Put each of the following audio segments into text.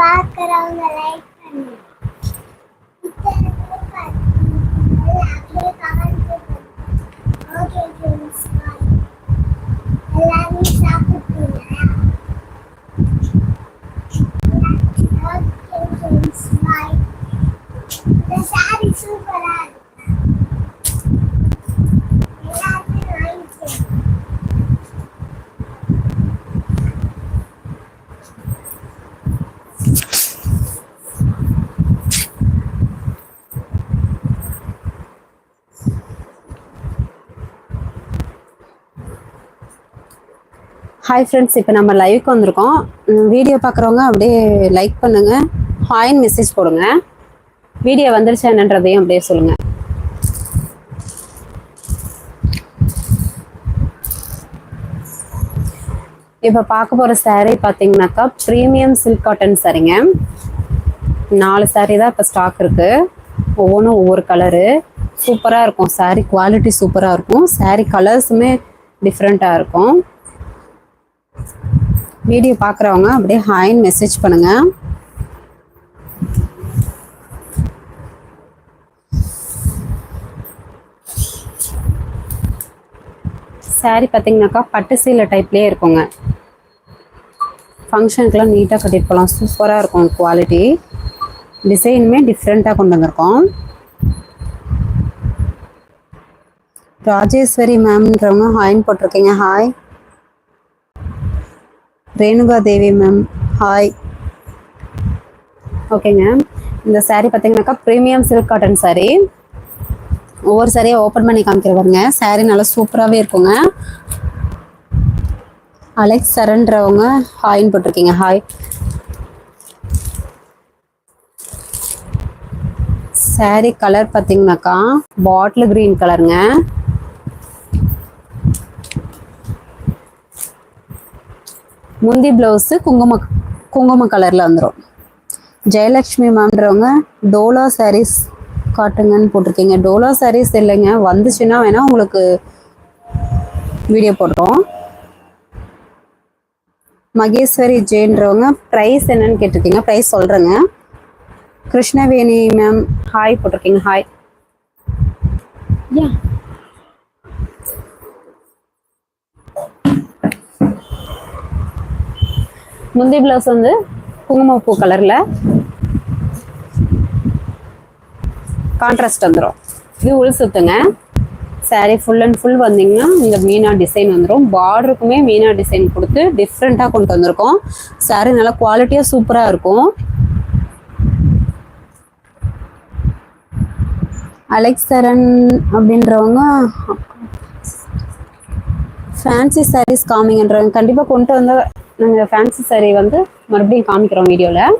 பார்க்குறவங்க லைக் பண்ணுங்க புத்தகத்தை பார்த்தீங்கன்னா அப்படியே கமெண்ட் பண்ணுங்க ஓகே ஃப்ரெண்ட்ஸ் பாய் எல்லாரும் சாப்பிட்டீங்களா ஓகே ஃப்ரெண்ட்ஸ் பாய் இந்த சாரி சூப்பரா இருக்கு எல்லாருமே வாங்கிக்கோங்க ஹாய் ஃப்ரெண்ட்ஸ் இப்போ நம்ம லைவுக்கு வந்திருக்கோம். வீடியோ பார்க்குறவங்க அப்படியே லைக் பண்ணுங்கள் ஹாய்ன்னு மெசேஜ் போடுங்க. வீடியோ வந்துருச்சா என்னன்றதையும் அப்படியே சொல்லுங்கள் இப்போ பார்க்க போகிற சாரீ பார்த்தீங்கன்னாக்கா ப்ரீமியம் சில்க் காட்டன் சாரீங்க நாலு சாரீ தான் இப்போ ஸ்டாக் இருக்குது ஒவ்வொன்றும் ஒவ்வொரு கலரு சூப்பராக இருக்கும். சாரீ குவாலிட்டி சூப்பராக இருக்கும். சாரீ கலர்ஸுமே டிஃப்ரெண்ட்டாக இருக்கும். வீடியோ பார்க்குறவங்க அப்படியே ஹாய்ன்னு மெசேஜ் பண்ணுங்க. saree பார்த்தீங்கன்னாக்கா பட்டு சீலை டைப்லேயே இருக்குங்க. ஃபங்க்ஷனுக்கெலாம் நீட்டாக கட்டிட்டு போகலாம் சூப்பராக இருக்கும் குவாலிட்டி டிசைனுமே டிஃப்ரெண்ட்டாக கொண்டு வந்திருக்கோம். ராஜேஸ்வரி மேம்ன்றவங்க ஹாய்ன்னு போட்டிருக்கீங்க. Hi Renuka Devi ma'am hi ஓகேங்க இந்த சாரீ பார்த்தீங்கன்னாக்கா ப்ரீமியம் சில்க் காட்டன் சாரீ ஒவ்வொரு சாரியாக ஓப்பன் பண்ணி காமிக்கிற பாருங்க. Saree நல்லா சூப்பராகவே இருக்குங்க. அலெக்ஸ் சரண்றவங்க ஹாய்ன்னு போட்டிருக்கீங்க. ஹாய் saree கலர் பார்த்தீங்கன்னாக்கா பாட்டில் க்ரீன் கலருங்க முந்தி ப்ளவுஸு குங்கும குங்கும கலரில் வந்துடும் ஜெயலக்ஷ்மி மேம்ன்றவங்க டோலா சாரீஸ் காட்டுங்கன்னு போட்டிருக்கீங்க. டோலா சாரீஸ் இல்லைங்க. வந்துச்சுன்னா வேணால் உங்களுக்கு வீடியோ போடுறோம். மகேஸ்வரி ஜெயின்றவங்க ப்ரைஸ் என்னன்னு கேட்டிருக்கீங்க. ப்ரைஸ் சொல்கிறேங்க கிருஷ்ணவேணி மேம் ஹாய் போட்டிருக்கீங்க. ஹாய் யா முந்தி பிளவுஸ் வந்து குங்குமப்பூ கலரில் கான்ட்ராஸ்ட் வந்துடும் இது உள் சுத்துங்க saree ஃபுல் அண்ட் ஃபுல் வந்தீங்கன்னா இந்த மீனா டிசைன் வந்துடும் பார்டருக்குமே மீனா டிசைன் கொடுத்து டிஃப்ரெண்ட்டாக கொண்டு வந்திருக்கோம். Saree நல்லா குவாலிட்டியாக சூப்பராக இருக்கும். அலெக்ஸ் சரண் அப்படின்றவங்க ஃபேன்சி சாரீஸ் காமிங்கன்றவங்க கண்டிப்பாக கொண்டு வந்து நாங்கள் ஃபேன்சி சாரீ வந்து மறுபடியும் காமிக்கிறோம் வீடியோவில்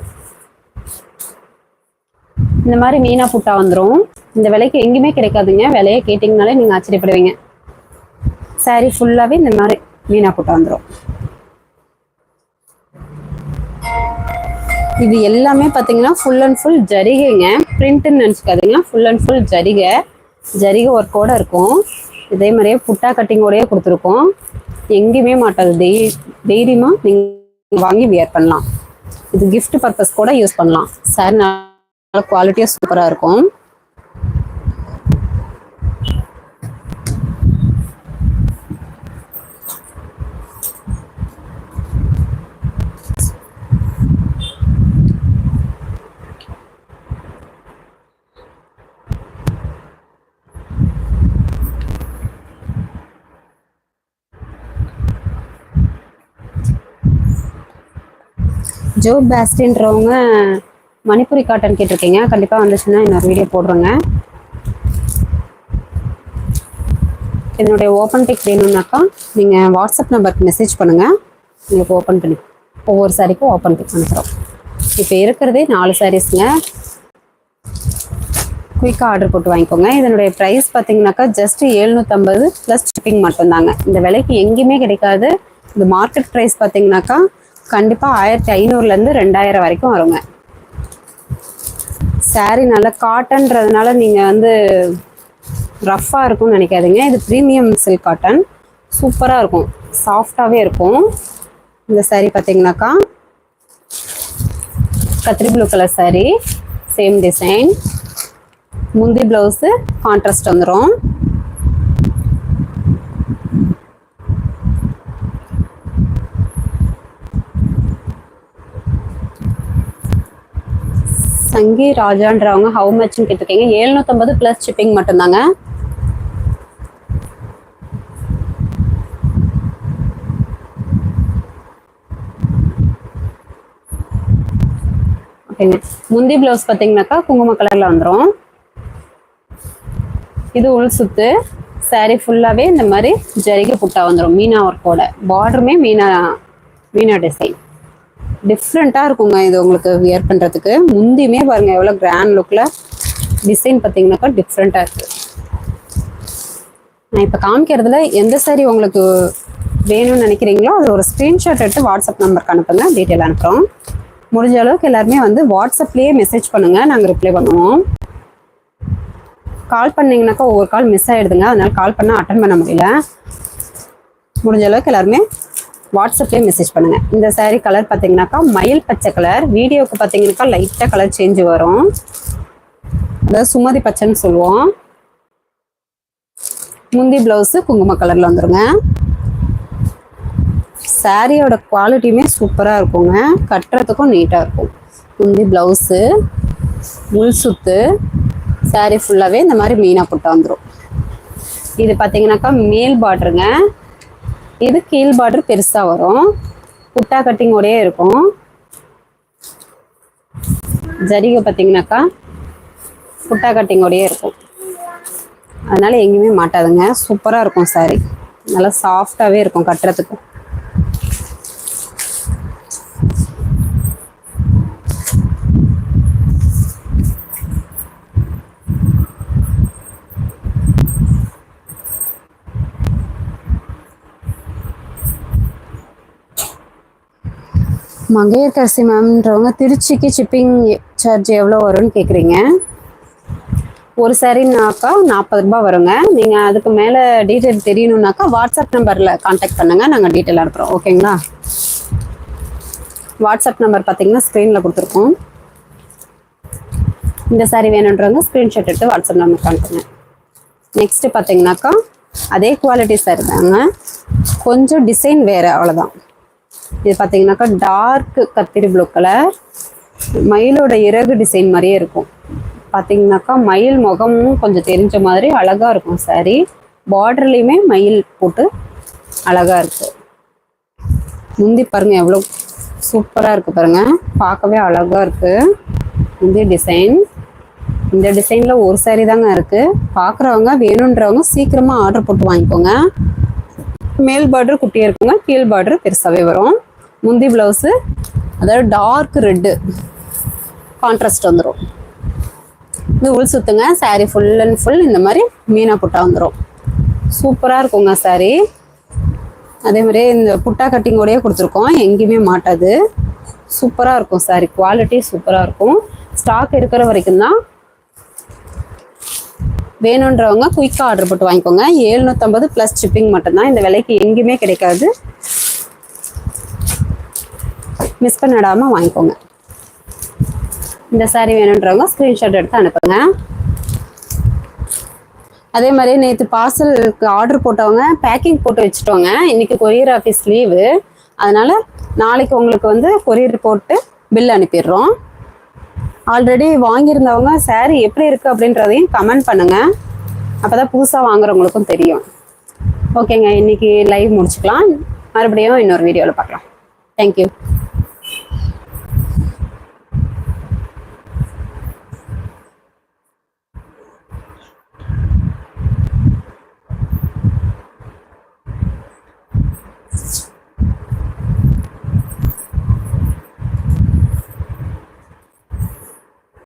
இந்த மாதிரி மீனா புட்டா வந்துடும் இந்த விலைக்கு எங்கேயுமே கிடைக்காதுங்க. விலையை கேட்டிங்கனாலே நீங்கள் ஆச்சரியப்படுவீங்க. சாரீ ஃபுல்லாகவே இந்த மாதிரி மீனா புட்டா வந்துடும் இது எல்லாமே பார்த்தீங்கன்னா ஃபுல் அண்ட் ஃபுல் ஜரிகைங்க. பிரிண்ட்டுன்னு நினச்சிக்காதீங்க. ஃபுல் அண்ட் ஃபுல் ஜரிகை. ஜரிகை ஒர்க்கோட இருக்கும். இதே மாதிரியே புட்டா கட்டிங்கோடையே கொடுத்துருக்கோம். எங்கேயுமே மாட்டாது. தை தைரியமாக நீங்கள் வாங்கி வியர் பண்ணலாம். இது கிஃப்ட் பர்பஸ் கூட யூஸ் பண்ணலாம். சாரி நல்லா குவாலிட்டியாக சூப்பராக இருக்கும். ஜோ பேஸ்டின்றவங்க மணிப்புரி காட்டன் கேட்டிருக்கீங்க. கண்டிப்பாக வந்துச்சுன்னா இன்னொரு வீடியோ போடுறேங்க. என்னுடைய ஓப்பன் பிக் வேணும்னாக்கா நீங்கள் வாட்ஸ்அப் நம்பருக்கு மெசேஜ் பண்ணுங்கள் உங்களுக்கு ஓப்பன் பண்ணி ஒவ்வொரு சாரிக்கும் ஓப்பன் பிக் அனுப்புகிறோம் இப்போ இருக்கிறதே நாலு சாரீஸுங்க குயிக்காக ஆர்டர் போட்டு வாங்கிக்கோங்க. இதனுடைய ப்ரைஸ் பார்த்தீங்கன்னாக்கா ஜஸ்ட் எழுநூற்றம்பது ப்ளஸ் ஷிப்பிங் மட்டும்தாங்க. இந்த விலைக்கு எங்கேயுமே கிடைக்காது. இந்த மார்க்கெட் ப்ரைஸ் பார்த்தீங்கன்னாக்கா கண்டிப்பாக ஆயிரத்தி ஐநூறுலேருந்து ரெண்டாயிரம் வரைக்கும் வருங்க. Saree நல்லா காட்டன்றதுனால நீங்கள் வந்து ரஃப்பாக இருக்கும்னு நினைக்காதீங்க. இது ப்ரீமியம் சில்க் காட்டன் சூப்பராக இருக்கும். சாஃப்டாகவே இருக்கும். இந்த சேரீ பார்த்தீங்கன்னாக்கா கத்திரி blue colour saree same design முந்தி ப்ளவுஸு கான்ட்ராஸ்ட் வந்துடும் சங்கி ராஜான்றவங்க ஹவு மச்னு கேட்டிருக்கீங்க. எழுநூத்தம்பது ப்ளஸ் ஷிப்பிங் மட்டும்தாங்க. ஓகேங்க முந்தி ப்ளவுஸ் பார்த்தீங்கன்னாக்கா குங்கும கலரில் வந்துடும் இது உள் சுத்து. saree ஃபுல்லாகவே இந்த மாதிரி ஜரிகை புட்டா வந்துடும் மீனா ஒர்க்கோட பார்டருமே மீனா மீனா டிசைன் டிஃப்ரெண்ட்டாக இருக்குங்க இது உங்களுக்கு வியர் பண்ணுறதுக்கு முந்தியுமே பாருங்கள் எவ்வளோ கிராண்ட் லுக்கில் டிசைன் பார்த்தீங்கன்னாக்கா டிஃப்ரெண்ட்டாக இருக்குது நான் இப்போ காமிக்கிறதுல எந்த சாரி உங்களுக்கு வேணும்னு நினைக்கிறீங்களோ அது ஒரு ஸ்க்ரீன்ஷாட் எடுத்து வாட்ஸ்அப் நம்பருக்கு அனுப்புங்க டீட்டெயில் அனுப்புகிறோம் முடிஞ்ச அளவுக்கு எல்லாருமே வந்து வாட்ஸ்அப்லேயே மெசேஜ் பண்ணுங்கள் நாங்கள் ரிப்ளை பண்ணுவோம். கால் பண்ணீங்கன்னாக்கா ஒவ்வொரு கால் மிஸ் ஆயிடுதுங்க அதனால் கால் பண்ணால் அட்டன் பண்ண முடியல. முடிஞ்ச அளவுக்கு எல்லாருமே வாட்ஸ்அப்லேயே மெசேஜ் பண்ணுங்கள் இந்த saree கலர் பார்த்தீங்கன்னாக்கா மயில் பச்சை கலர் வீடியோவுக்கு பார்த்தீங்கன்னாக்கா லைட்டாக கலர் சேஞ்ச் வரும். அதாவது சுமதி பச்சைன்னு சொல்லுவோம். முந்தி பிளவுஸு குங்கும கலரில் வந்துடுங்க சாரியோட குவாலிட்டியுமே சூப்பராக இருக்குங்க. கட்டுறதுக்கும் நீட்டாக இருக்கும். முந்தி ப்ளவுஸு உள் சுத்து சாரீ ஃபுல்லாகவே இந்த மாதிரி மீனாக போட்டு வந்துடும் இது பார்த்தீங்கன்னாக்கா மேல் பார்டருங்க இது கீழ் பார்டர் பெருசாக வரும். புட்டா கட்டிங்கோடயே இருக்கும். ஜரிகை பார்த்தீங்கன்னாக்கா புட்டா கட்டிங்கோடயே இருக்கும். அதனால் எங்கேயுமே மாட்டாதுங்க. சூப்பராக இருக்கும் சாரி நல்லா சாஃப்டாகவே இருக்கும் கட்டுறதுக்கு. மங்கையர்கரசி மேம்ன்றவங்க திருச்சிக்கு ஷிப்பிங் சார்ஜ் எவ்வளோ வரும்னு கேட்குறீங்க ஒரு சரின்னாக்கா நாற்பது ரூபாய் வருங்க. நீங்கள் அதுக்கு மேலே டீட்டெயில் தெரியணுன்னாக்கா வாட்ஸ்அப் நம்பரில் காண்டாக்ட் பண்ணுங்கள் நாங்கள் டீட்டெயில் அனுப்புகிறோம் ஓகேங்களா வாட்ஸ்அப் நம்பர் பார்த்தீங்கன்னா ஸ்க்ரீனில் கொடுத்துருக்கோம். இந்த சாரி வேணுன்றவங்க ஸ்க்ரீன்ஷாட் எடுத்து வாட்ஸ்அப் நம்பருக்கு அனுப்புங்க. நெக்ஸ்ட்டு பார்த்தீங்கன்னாக்கா அதே குவாலிட்டி சாரி தாங்க. கொஞ்சம் டிசைன் வேறு அவ்வளோதான் இது பார்த்தீங்கன்னாக்கா டார்க் கத்திரி ப்ளூ கலர் மயிலோட இறகு டிசைன் மாதிரியே இருக்கும். பார்த்தீங்கன்னாக்கா மயில் முகமும் கொஞ்சம் தெரிஞ்ச மாதிரி அழகாக இருக்கும் சாரி பார்டர்லேயுமே மயில் போட்டு அழகாக இருக்கு. முந்தி பாருங்க எவ்வளோ சூப்பராக இருக்கு பாருங்க. பார்க்கவே அழகாக இருக்குது முந்தி டிசைன் இந்த டிசைனில் ஒரு saree தாங்க இருக்குது பார்க்குறவங்க வேணுன்றவங்க சீக்கிரமாக ஆர்டர் போட்டு வாங்கிக்கோங்க. மேல் பார்டர் குட்டியாக இருக்குங்க கீழ் பார்டர் பெருசாகவே வரும். முந்தி ப்ளவுஸு அதாவது டார்க் ரெட்டு கான்ட்ராஸ்ட் வந்துடும் இது உள் சுத்துங்க சாரீ ஃபுல் அண்ட் ஃபுல் இந்த மாதிரி மீனா புட்டா வந்துடும் சூப்பராக இருக்குங்க சாரீ அதே மாதிரி இந்த புட்டா கட்டிங்கோடையே கொடுத்துருக்கோம் எங்கேயுமே மாட்டாது. சூப்பராக இருக்கும் saree. குவாலிட்டி சூப்பராக இருக்கும். ஸ்டாக் இருக்கிற வரைக்கும் தான் வேணுன்றவங்க குயிக்காக ஆர்டர் போட்டு வாங்கிக்கோங்க. ஏழ்நூற்றம்பது ப்ளஸ் ஷிப்பிங் மட்டும்தான். இந்த விலைக்கு எங்கேயுமே கிடைக்காது. மிஸ் பண்ணிடாமல் வாங்கிக்கோங்க. இந்த சாரீ வேணுன்றவங்க ஸ்க்ரீன்ஷாட் எடுத்து அனுப்புங்க. அதே மாதிரி நேற்று பார்சலுக்கு ஆர்டர் போட்டவங்க பேக்கிங் போட்டு வச்சுட்டோங்க. இன்னைக்கு கொரியர் ஆஃபீஸ் லீவு அதனால் நாளைக்கு உங்களுக்கு வந்து கொரியர் போட்டு பில் அனுப்பிடுறோம். ஆல்ரெடி வாங்கியிருந்தவங்க saree எப்படி இருக்கு அப்படின்றதையும் கமெண்ட் பண்ணுங்க. அப்பதான் புதுசாக வாங்குறவங்களுக்கும் தெரியும். ஓகேங்க இன்னைக்கு லைவ் முடிச்சுக்கலாம். மறுபடியும் இன்னொரு வீடியோவில் பார்க்கலாம். தேங்க்யூ